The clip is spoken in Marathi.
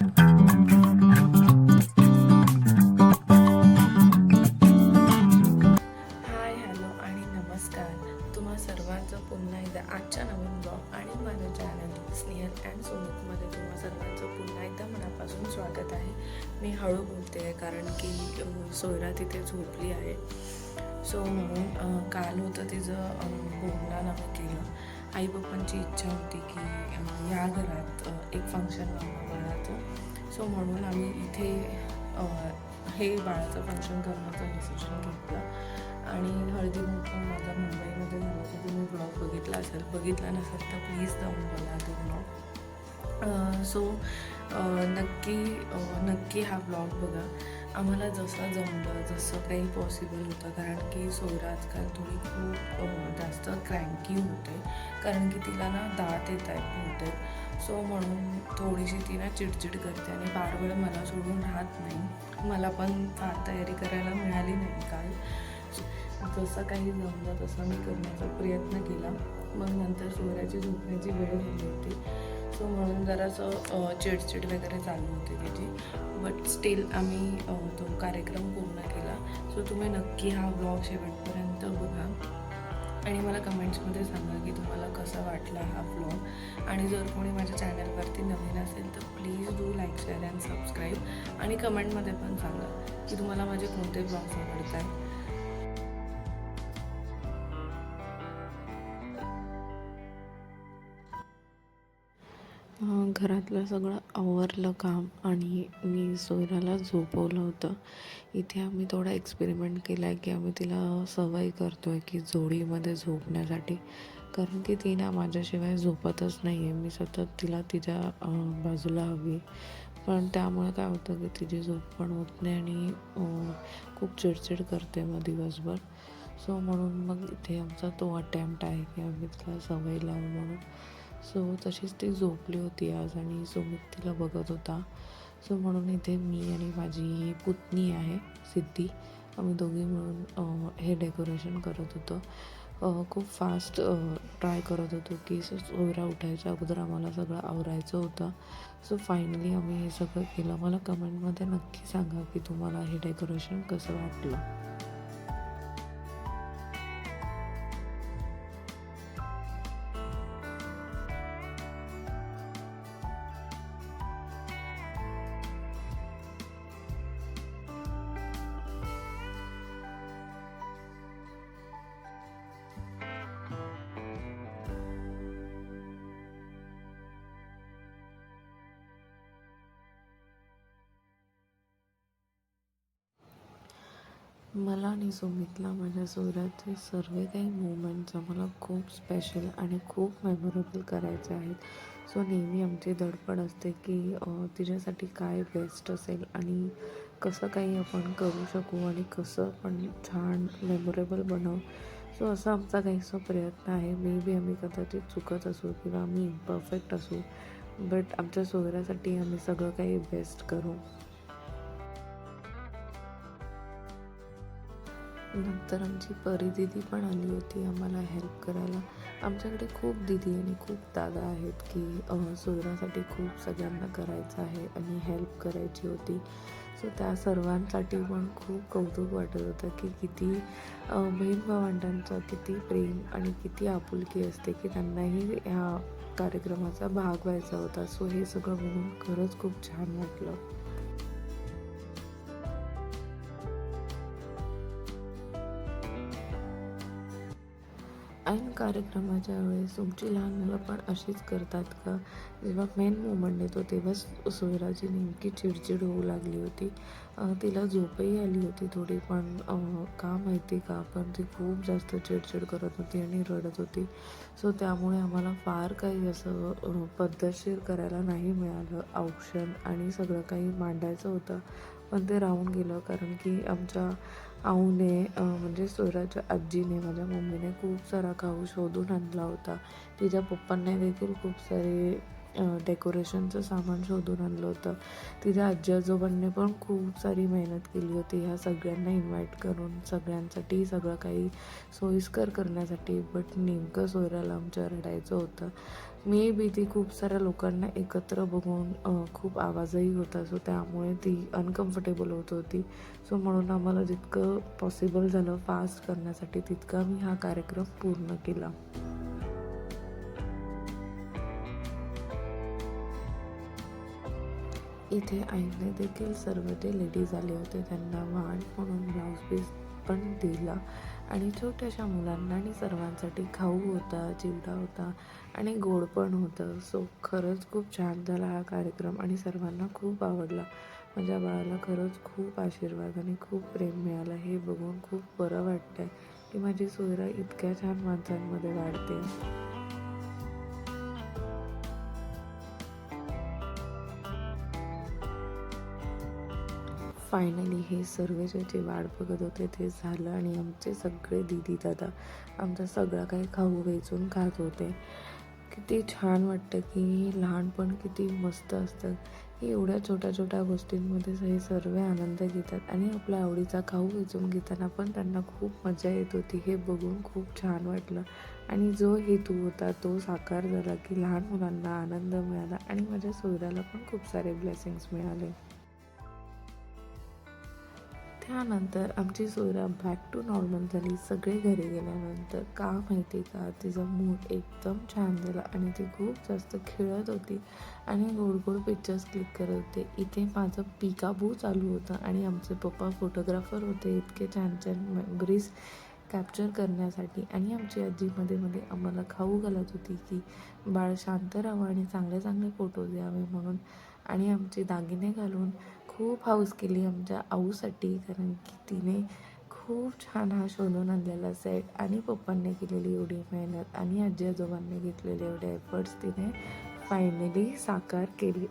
हाय हॅलो आणि नमस्कार. तुम्हा सर्वांचं पुन्हा एकदा आजच्या नवीन ब्लॉग आणि माझ्या चॅनल स्नेहल अँड सुमितमध्ये तुम्हा सर्वांचं पुन्हा एकदा मनापासून स्वागत आहे. मी हळू बोलते आहे कारण की सोयरा तिथे झोपली आहे. सो म्हणून काल होतं तिचं अं, बोगला केलं. आई बाप्पांची इच्छा होती की या घरात एक फंक्शन व्हावं बाळाचं सो म्हणून आम्ही इथे हे बाळाचं फंक्शन करण्याचं डिसिजन घेतलं. आणि हळदी पण माझा मुंबईमध्ये झाला. तर तुम्ही ब्लॉग बघितला असेल बघितला नसेल तर प्लीज जाऊन बघा तो ब्लॉग सो नक्की नक्की हा ब्लॉग बघा. आम्हाला जसं जमलं जसं काही पॉसिबल होतं. कारण की सोयरा आजकाल थोडी खूप जास्त क्रँकी होते. कारण की तिला ना दात येत आहेत बहुतेक. सो म्हणून थोडीशी ती ना चिडचिड करते आणि बार वेळ मला सोडून राहत नाही. मला पण फार तयारी करायला मिळाली नाही काल. जसं काही जमलं तसं मी करण्याचा प्रयत्न केला. मग नंतर सूर्याची झोपण्याची वेळ झाली होती. सो म्हणून जरासं चिडचिड वगैरे चालू होती तिची. बट स्टील आम्ही तो कार्यक्रम पूर्ण केला. सो तुम्ही नक्की हा ब्लॉग शेवटपर्यंत बघा. आणि मला कमेंट्समध्ये सांगा की तुम्हाला कसा वाटला हा ब्लॉग आणि जर कोणी माझ्या चॅनलवरती नवीन असेल तर please do like share and subscribe आणि कमेंटमध्ये पण सांगा की तुम्हाला माझे कोणते ब्लॉग्स आवडतात घरातलं सगळं आवरलं काम आणि मी सोयराला झोपवलं होतं. इथे आम्ही थोडा एक्सपेरिमेंट केला आहे की आम्ही तिला सवय करतो आहे की जोडीमध्ये झोपण्यासाठी. कारण की ती ना माझ्याशिवाय झोपतच नाही आहे मी सतत तिला तिच्या बाजूला हवी. पण त्यामुळे काय होतं की तिची झोप पण होत नाही आणि खूप चिडचिड करते मग दिवसभर. सो म्हणून मग इथे आमचा तो अटेम्प्ट आहे की आम्ही तिला सवय लावू म्हणून. सो तशीच ती झोपली होती आज आणि सुमित तिला बघत होता. सो म्हणून इथे मी आणि माझी पुतणी आहे सिद्धी. आम्ही दोघी मिळून हे डेकोरेशन करत होतो. खूप फास्ट ट्राय करत होतो की सोयरा उठायच्या अगोदर आम्हाला सगळं आवरायचं होतं. सो फायनली आम्ही हे सगळं केलं. मला कमेंटमध्ये नक्की सांगा की तुम्हाला हे डेकोरेशन कसं वाटलं? मला आणि सुमितला माझ्या सोयऱ्याचे सर्व काही मुवमेंट्स आम्हाला खूप स्पेशल आणि खूप मेमोरेबल करायचे आहेत. सो नेहमी आमची धडपड असते की तिच्यासाठी काय बेस्ट असेल आणि कसं काही आपण करू शकू आणि कसं आपण छान मेमोरेबल बनवू. सो असा आमचा काहीसा प्रयत्न आहे. मे बी आम्ही कदाचित चुकत असू किंवा आम्ही इम्परफेक्ट असू बट आमच्या सोयऱ्यासाठी आम्ही सगळं काही बेस्ट करू. नंतर आमची परी दिदी पण आली होती आम्हाला हेल्प करायला. आमच्याकडे खूप दिदी आणि खूप दादा आहेत की सोयरासाठी खूप सगळ्यांना करायचं आहे आणि हेल्प करायची होती. सो त्या सर्वांसाठी पण खूप कौतुक वाटत होतं की किती बहीण भावंडांचं किती प्रेम आणि किती आपुलकी असते की त्यांनाही ह्या कार्यक्रमाचा भाग व्हायचा होता. सो हे सगळं बघून खरंच खूप छान वाटलं. कार्यक्रमाच्या वेळेस तुमची लहान मुलं पण अशीच करतात का? जेव्हा मेन मोमेंट येतो तेव्हाच सोयराची नेमकी चिडचिड होऊ लागली होती. तिला झोपही आली होती थोडी पण का माहिती का? पण ती खूप जास्त चिडचिड करत होती आणि रडत होती. सो त्यामुळे आम्हाला फार काही असं पद्धतशीर करायला नाही मिळालं. औक्षण आणि सगळं काही मांडायचं होतं. पण ते राहून गेलं कारण की आमच्या आऊने म्हणजे सोयराच्या आजीने माझ्या मम्मीने खूप सारा खाऊ शोधून आणला होता. तिच्या पप्पांनी देखील खूप सारे डेकोरेशनचं सामान शोधून आणलं होतं. तिथे आजी आजोबांनी पण खूप सारी मेहनत केली होती. ह्या सगळ्यांना इन्व्हाइट करून सगळ्यांसाठी सगळं काही सोयीस्कर करण्यासाठी बट नेमकं सोयराला आमच्या रडायचं होतं. मे बी ती खूप साऱ्या लोकांना एकत्र बघून खूप आवाजही होता सो त्यामुळे ती अनकम्फर्टेबल होत होती. सो म्हणून आम्हाला जितकं पॉसिबल झालं फास्ट करण्यासाठी तितका मी हा कार्यक्रम पूर्ण केला. इथे आईने देखील सर्व ते लेडीज आले होते त्यांना वाण म्हणून ब्लाऊज पीस पण दिला. आणि छोट्याशा मुलांना आणि सर्वांसाठी खाऊ होता चिवडा होता आणि गोड पण होतं. सो खरंच खूप छान झाला हा कार्यक्रम आणि सर्वांना खूप आवडला. माझ्या बाळाला खरंच खूप आशीर्वाद आणि खूप प्रेम मिळाला. हे बघून खूप बरं वाटतंय की माझी सोयरा इतक्या छान माणसांमध्ये वाढते. फायनली हे सर्व जे जे वाट बघत होते ते झालं आणि आमचे सगळे दिदी दादा आमचा सगळा काही खाऊ वेचून खात होते. किती छान वाटतं की लहानपण किती मस्त असतं. की एवढ्या छोट्या छोट्या गोष्टींमध्ये हे सर्व आनंद घेतात आणि आपल्या आवडीचा खाऊ वेचून घेताना पण त्यांना खूप मजा येत होती. हे बघून खूप छान वाटलं. आणि जो हेतू होता तो साकार झाला की लहान मुलांना आनंद मिळाला आणि माझ्या सोयऱ्याला पण खूप सारे ब्लेसिंग्स मिळाले. त्यानंतर आमची सोयरा बॅक टू नॉर्मल झाली. सगळे घरी गेल्यानंतर का माहिती का? तिचा मूड एकदम छान झाला आणि ती खूप जास्त खेळत होती आणि गोड गोड पिक्चर्स क्लिक करत होते. इथे माझं पिकाबू चालू होतं आणि आमचे पप्पा फोटोग्राफर होते. इतके छान छान मेमरीज कॅप्चर करण्यासाठी आणि आमची आजी मध्ये मध्ये आम्हाला खाऊ घालत होती की बाळ शांत राहावं आणि चांगले चांगले फोटोज यावे म्हणून आणि आमचे दागिने घालून खूप हाऊस केली आमच्या आऊसाठी. कारण की तिने खूप छान हा शोधून आणलेला सेट आणि पप्पांनी केलेली एवढी मेहनत आणि आजी आजोबांनी घेतलेले एवढे एफर्ट्स तिने फायनली साकार केली.